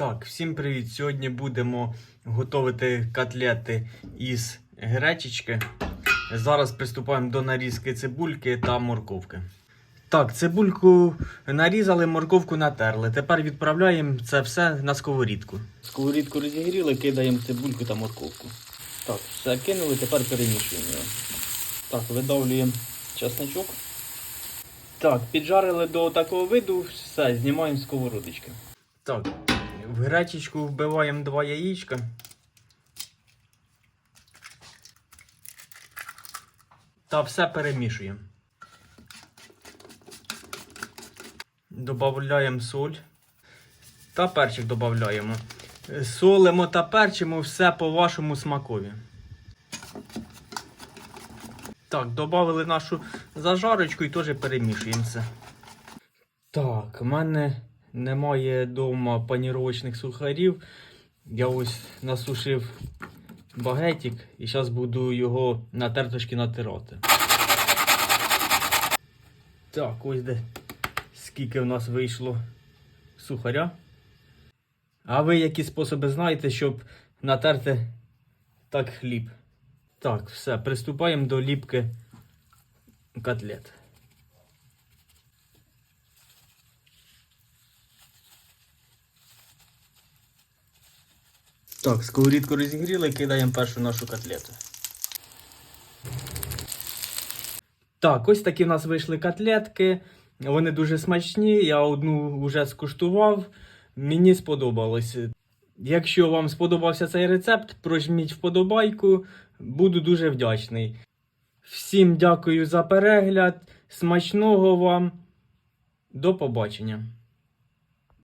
Так, всім привіт! Сьогодні будемо готувати котлети із гречечки. Зараз приступаємо до нарізки цибульки та морковки. Так, цибульку нарізали, морковку натерли. Тепер відправляємо це все на сковорідку. Сковорідку розігріли, кидаємо цибульку та морковку. Так, все кинули, тепер перемішуємо його. Так, видавлюємо чесночок. Так, піджарили до такого виду, все, знімаємо сковородочки. Так, в гречечку вбиваємо два яєчка. Та все перемішуємо. Добавляємо соль та перчик додаємо. Солимо та перчимо все по вашому смакові. Так, додали нашу зажарочку і теж перемішуємо все. Так, в мене немає вдома паніровочних сухарів. Я ось насушив багетик і зараз буду його на терточки натирати. Так, ось де скільки в нас вийшло сухаря. А ви які способи знаєте, щоб натерти так хліб? Так, все, приступаємо до ліпки котлет. Так, сковорідку розігріли, кидаємо першу нашу котлету. Так, ось такі в нас вийшли котлетки. Вони дуже смачні. Я одну вже скуштував. Мені сподобалось. Якщо вам сподобався цей рецепт, прожміть вподобайку. Буду дуже вдячний. Всім дякую за перегляд. Смачного вам. До побачення.